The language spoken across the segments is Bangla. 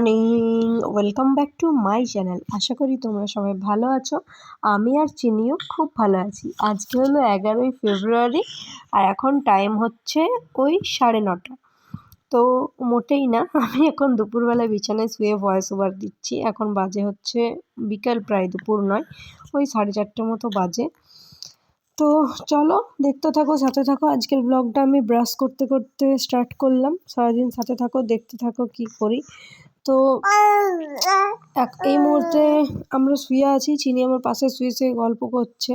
Morning welcome back to my channel আশা করি তোমরা সবাই ভালো আছো। আমি আর চিনিও খুব ভালো আছি। আজকে হলো এগারোই ফেব্রুয়ারি আর এখন টাইম হচ্ছে ওই সাড়ে নটা। তো মোটেই না, আমি এখন দুপুরবেলায় বিছানায় শুয়ে ভয়েস ওভার দিচ্ছি। এখন বাজে হচ্ছে বিকাল প্রায় দুপুর নয়, ওই সাড়ে চারটে মতো বাজে। তো চলো, দেখতে থাকো, সাথে থাকো। আজকের ব্লগটা আমি ব্রাশ করতে করতে স্টার্ট করলাম। সারাদিন সাথে থাকো, দেখতে থাকো কি করি। তো এক, এই মুহূর্তে আমরা শুয়ে আছি। চিনি আমার পাশে শুয়ে শুয়ে গল্প করছে।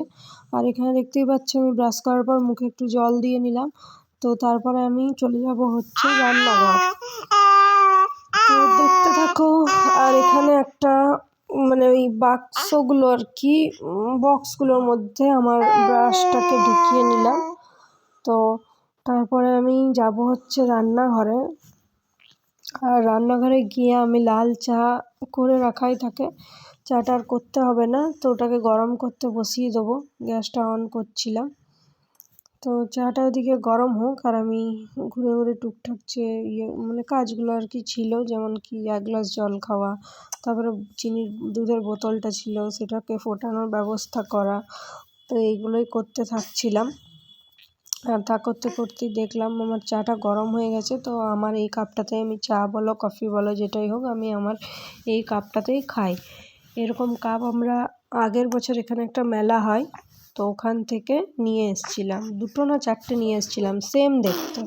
আর এখানে দেখতেই পাচ্ছি আমি ব্রাশ করার পর মুখে একটু জল দিয়ে নিলাম। তো তারপরে আমি চলে যাব হচ্ছে রান্নাঘর। তো দেখতে থাকো, আর এখানে একটা মানে ওই বাক্সগুলো আর কি বক্সগুলোর মধ্যে আমার ব্রাশটাকে ঢুকিয়ে নিলাম। তো তারপরে আমি যাব হচ্ছে রান্নাঘরে। আর রান্নাঘরে গিয়ে আমি লাল চা করে রাখাই থাকে। চাটা আর করতে হবে না, তো ওটাকে গরম করতে বসিয়ে দেবো, গ্যাসটা অন করছিলাম। তো চাটা ওদিকে গরম হোক আর আমি ঘুরে ঘুরে টুকটাক যে ইয়ে মানে কাজগুলো আর কি ছিল, যেমন কি এক গ্লাস জল খাওয়া, তারপরে চিনির দুধের বোতলটা ছিল, সেটাকে ফোটানোর ব্যবস্থা করা, তো এইগুলোই করতে থাকছিলাম। তা করতে করতেই দেখলাম আমার চাটা গরম হয়ে গেছে, তো আমার এই কাপটাতে আমি চা বলো, কফি বলো, যেটাই হোক আমি আমার এই কাপটাতেই খাই। এরকম কাপ আমরা আগের বছর এখানে একটা মেলা হয়, তো ওখান থেকে নিয়ে এসছিলাম। দুটো না চারটে নিয়ে এসছিলাম সেম দেখতে।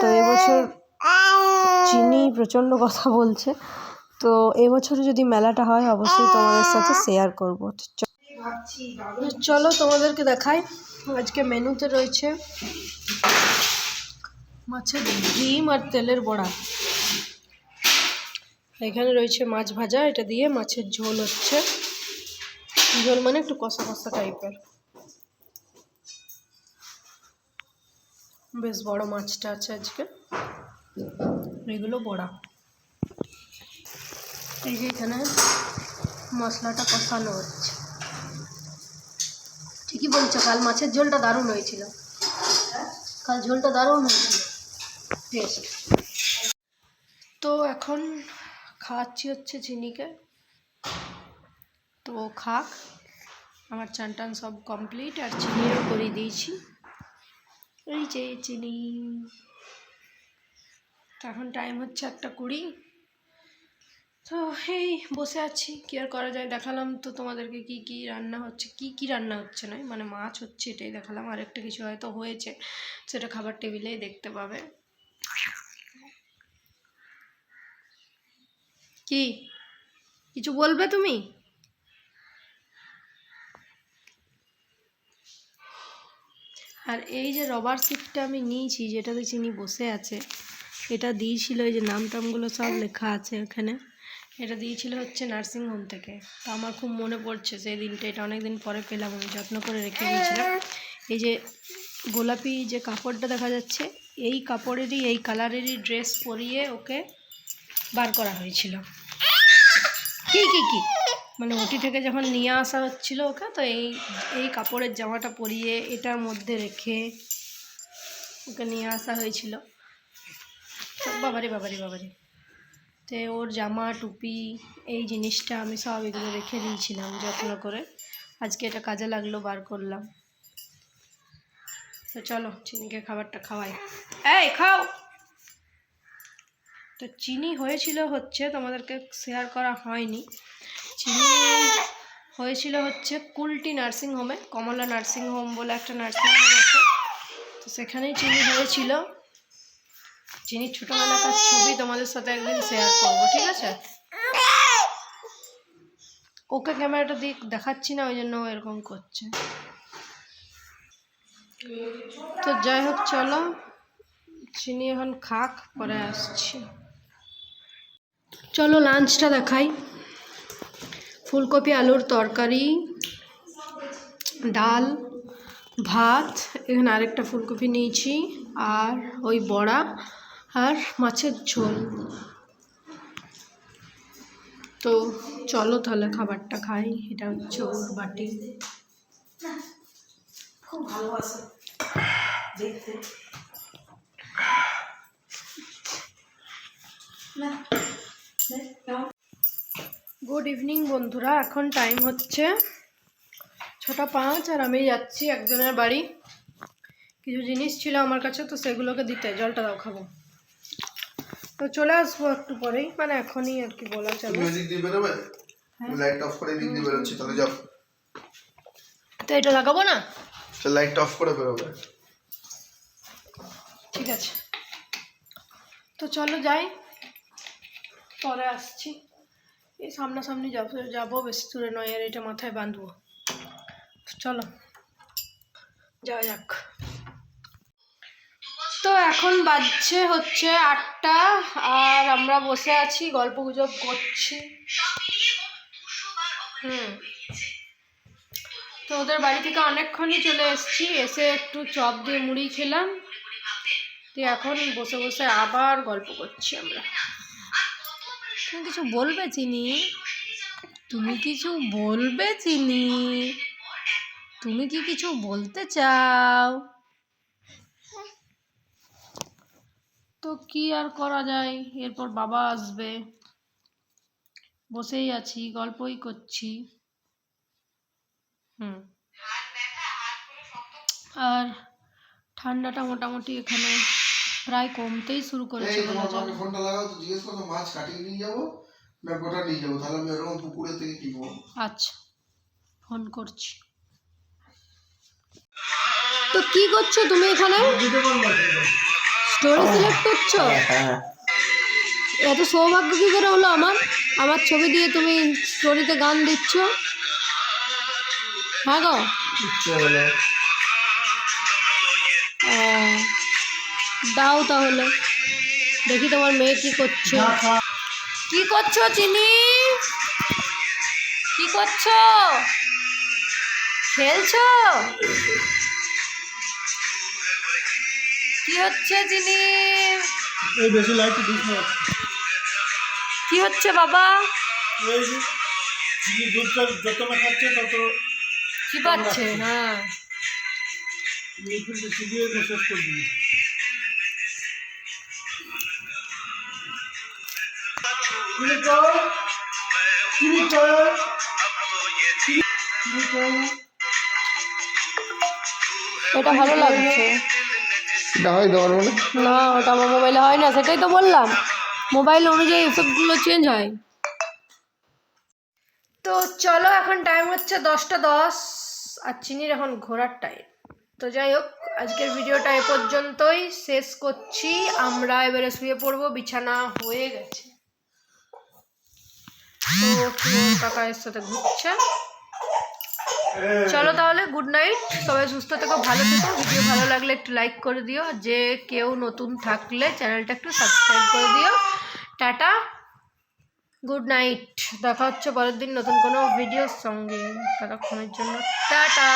তো এবছর চিনি প্রচণ্ড কথা বলছে, তো এবছরে যদি মেলাটা হয়, অবশ্যই তোমাদের সাথে শেয়ার করব। চলো তোমাদেরকে দেখাই। আজকে মেনুতে রয়েছে মাছের ডিম আর তেলের বড়া। এখানে রয়েছে মাছ ভাজা, এটা দিয়ে মাছের ঝোল হচ্ছে। ঝোল মানে একটু কষা কষা টাইপের। বেশ বড় মাছটা আছে আজকে। এগুলো বড়া। এই যে এখানে মশলাটা কষানো হচ্ছে। বলছো, কাল মাছের ঝোলটা দারুণ হয়েছিল। কাল ঝোলটা দারুণ হয়েছিল। টেস্ট তো এখন খাওয়াচ্ছি হচ্ছে চিনিকে। তো খাক, আমার চান টান সব কমপ্লিট আর চিনিও করে দিয়েছি। এই যে চিনি। এখন টাইম হচ্ছে একটা কুড়ি। তো এই বসে আছি, কী আর করা যায়? দেখালাম তো তোমাদেরকে কি কি রান্না হচ্ছে, কি কি রান্না হচ্ছে নয়? মানে মাছ হচ্ছে এটাই দেখালাম, আর একটা কিছু হয়তো হয়েছে, সেটা খাবার টেবিলেই দেখতে পাবে। কি? কিছু বলবে তুমি? আর এই যে রবার সিটটা আমি নিয়েছি, যেটা যেটাতে চিনি বসে আছে, এটা দিয়েছিল, এই যে নাম টামগুলো সব লেখা আছে ওখানে। এটা দিয়েছিল হচ্ছে নার্সিং হোম থেকে। তো আমার খুব মনে পড়ছে সেই দিনটা, এটা অনেক দিন পরে পেলাম, আমি যত্ন করে রেখে দিয়েছিলাম। এই যে গোলাপি যে কাপড়টা দেখা যাচ্ছে, এই কাপড়েরই, এই কালারেরই ড্রেস পরিয়ে ওকে বার করা হয়েছিল। কি কি কি? মানে ওটি থেকে যখন নিয়ে আসা হচ্ছিল ওকে, তো এই এই কাপড়ের জামাটা পরিয়ে এটার মধ্যে রেখে ওকে নিয়ে আসা হয়েছিল। বাবারে বাবারে বাবারে। তো ওর জামা, টুপি, এই জিনিসটা আমি সব এগুলো রেখে দিয়েছিলাম যত্ন করে। আজকে এটা কাজে লাগল, বার করলাম। তো চলো, চিনিকে খাবারটা খাওয়াই। এই, খাও! তো চিনি হয়েছিল হচ্ছে, তোমাদেরকে শেয়ার করা হয়নি। চিনি হয়েছিল হচ্ছে কুলটি নার্সিং হোমে কমলা নার্সিং হোম বলে একটা নার্সিং হোম আছে। তো সেখানেই চিনি হয়েছিল। চিনির ছোটোবেলাকার ছবি তোমাদের সাথে একদিন শেয়ার করব, ঠিক আছে? ওকে ক্যামেরাটা দিক দেখাচ্ছি না ওই জন্য এরকম করছে। তো যাই হোক, চলো। চিনি এখন খাক, পরে আসছি। চলো লাঞ্চটা দেখাই। ফুলকপি, আলুর তরকারি, ডাল, ভাত, এখানে আরেকটা ফুলকপি নিয়েছি, আর ওই বড়া। আর মাছের ঝোল। তো চলো তাহলে খাবারটা খাই। এটা হচ্ছে ওর বাটি। খুব ভালোবাসে দেখতে। গুড ইভিনিং বন্ধুরা। এখন টাইম হচ্ছে ছটা পাঁচ আর আমি যাচ্ছি একজনের বাড়ি। কিছু জিনিস ছিল আমার কাছে তো সেগুলোকে দিতে। জলটা দাও খাব। তো চলে আসব একটু পরেই। মানে এখনই আর কি বলা চলে এদিক দিয়ে বেরোবে? লাইট অফ করে এদিক দিয়ে বেরোচ্ছি তাহলে যাও। তো এটা লাগাবো না? তো লাইট অফ করে বেরোবে। ঠিক আছে। তো চলো যাই। পরে আসছি। এই সামনাসামনি যাব যাব বেশি দূরে নয় আর এটা মাথায় বাঁধবো। চলো। যাওয়া যাক। তো এখন বাজছে হচ্ছে আটটা, আর আমরা বসে আছি, গল্প গুজব করছি। হুম। তো ওদের বাড়ি থেকে অনেকক্ষণই চলে এসেছি, এসে একটু চপ দিয়ে মুড়ি খেলাম। দিয়ে এখন বসে বসে আবার গল্প করছি আমরা। তুমি কিছু বলবে, চিনি? তুমি কিছু বলবে, চিনি? তুমি কি কিছু বলতে চাও? তো কি আর করা যায়? এরপর বাবা আসবে। বসেই আছি গল্পই করছি। হুম। আর ঠান্ডাটা মোটামুটি এখানে প্রায় কমতেই শুরু করেছে বলা তোমার যায়। মাকে ফোনটা লাগাও তো জিজ্ঞেস করো মাছ কাটিয়ে নিয়ে যাব না গোটা নিয়ে যাব? তাহলে আমি ওরকম পুকুরের থেকে কিনবো আচ্ছা ফোন করছি। তো কি করছ তুমি এখানে? স্টোরি সিলেক্ট করছ? এত সৌভাগ্য কি করে হলো আমার? আমার ছবি দিয়ে তুমি স্টোরিতে গান দিচ্ছ? হ্যাঁ গো। দাও তাহলে। দেখি তোমার মেয়ে কি করছে। কি করছ চিনি? কি করছ? খেলছো? কি হচ্ছে এই বেশি লাইট দিস না কি হচ্ছে বাবা? এই দুধটা যত না খাচ্ছে তত কি পাচ্ছে হ্যাঁ। চিবিয়ে করে। এটা ভালো লাগছে। এটা হয় তোমার মনে? না, ওটা আমার মোবাইলে হয় না, সেটাই তো বললাম। মোবাইল অনুযায়ী এফেক্টগুলো চেঞ্জ হয়। তো চলো, এখন টাইম হচ্ছে দশটা দশ, আর চিনির এখন ঘোরার টাইম তো যাই হোক, আজকের ভিডিওটা এ পর্যন্তই। শেষ করছি, আমরা এবারে শুয়ে পড়ব, বিছানা হয়ে গেছে। তো কাকা এর সাথে ঘুরছে। চলো তাহলে গুড নাইট সবাই সুস্থ থেকো, ভালো থেকো। ভিডিও ভালো লাগলে একটু লাইক করে দিও। যে কেউ নতুন থাকলে চ্যানেলটা একটু সাবস্ক্রাইব করে দিও। টাটা। গুড নাইট দেখা হচ্ছে পরের দিন নতুন কোনো ভিডিওর সঙ্গে। ততক্ষণের জন্য, টাটা।